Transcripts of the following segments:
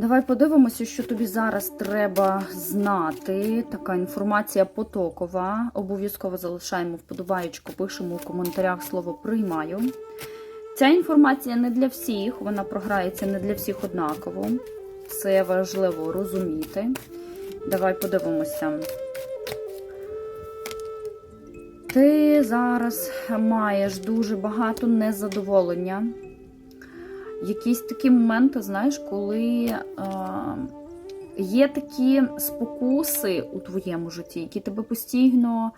Давай подивимося, що тобі зараз треба знати. Така інформація потокова. Обов'язково залишаємо вподобаєчку, пишемо у коментарях слово приймаю. Ця інформація не для всіх, вона програється не для всіх однаково. Це важливо розуміти. Давай подивимося. Ти зараз маєш дуже багато незадоволення. Якісь такі моменти, знаєш, коли є такі спокуси у твоєму житті, які тебе постійно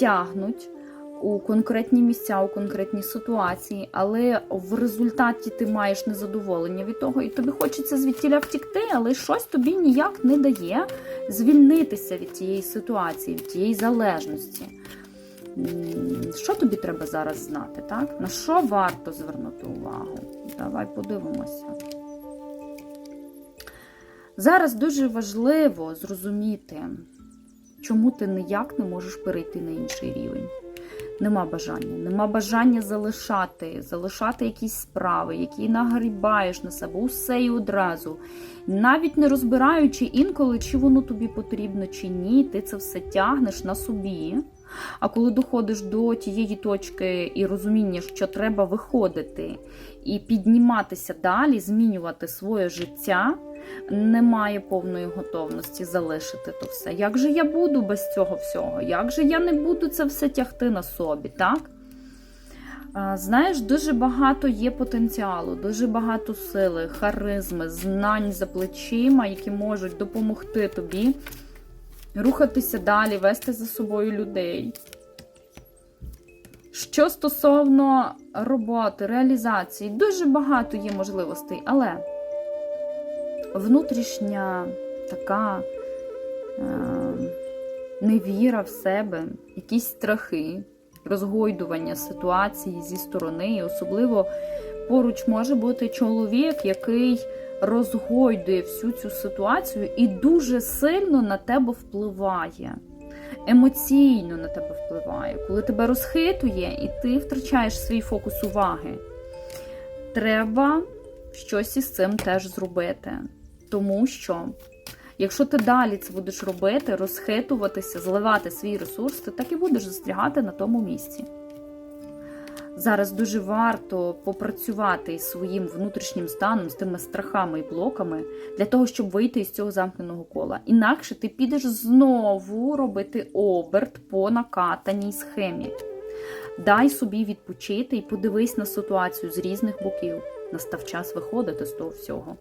тягнуть у конкретні місця, у конкретні ситуації, але в результаті ти маєш незадоволення від того, і тобі хочеться звідтіля втікти, але щось тобі ніяк не дає звільнитися від цієї ситуації, від цієї залежності. Що тобі треба зараз знати, так? На що варто звернути увагу? Давай подивимося. Зараз дуже важливо зрозуміти, чому ти ніяк не можеш перейти на інший рівень. Нема бажання. Нема бажання залишати, залишати якісь справи, які нагрібаєш на себе усе і одразу. Навіть не розбираючи інколи, чи воно тобі потрібно, чи ні, ти це все тягнеш на собі. А коли доходиш до тієї точки і розуміння, що треба виходити і підніматися далі, змінювати своє життя, немає повної готовності залишити то все. Як же я буду без цього всього? Як же я не буду це все тягти на собі, так? Знаєш, дуже багато є потенціалу, дуже багато сили, харизми, знань за плечима, які можуть допомогти тобі рухатися далі, вести за собою людей. Що стосовно роботи, реалізації, дуже багато є можливостей, але внутрішня така е, невіра в себе, якісь страхи, розгойдування ситуації зі сторони, особливо поруч може бути чоловік, який розгойдує всю цю ситуацію і дуже сильно на тебе впливає. Емоційно на тебе впливає, коли тебе розхитує, і ти втрачаєш свій фокус уваги. Треба щось із цим теж зробити. Тому що, якщо ти далі це будеш робити, розхитуватися, зливати свій ресурс, ти так і будеш застрягати на тому місці. Зараз дуже варто попрацювати із своїм внутрішнім станом, з тими страхами і блоками, для того, щоб вийти із цього замкненого кола. Інакше ти підеш знову робити оберт по накатаній схемі. Дай собі відпочити і подивись на ситуацію з різних боків. Настав час виходити з того всього.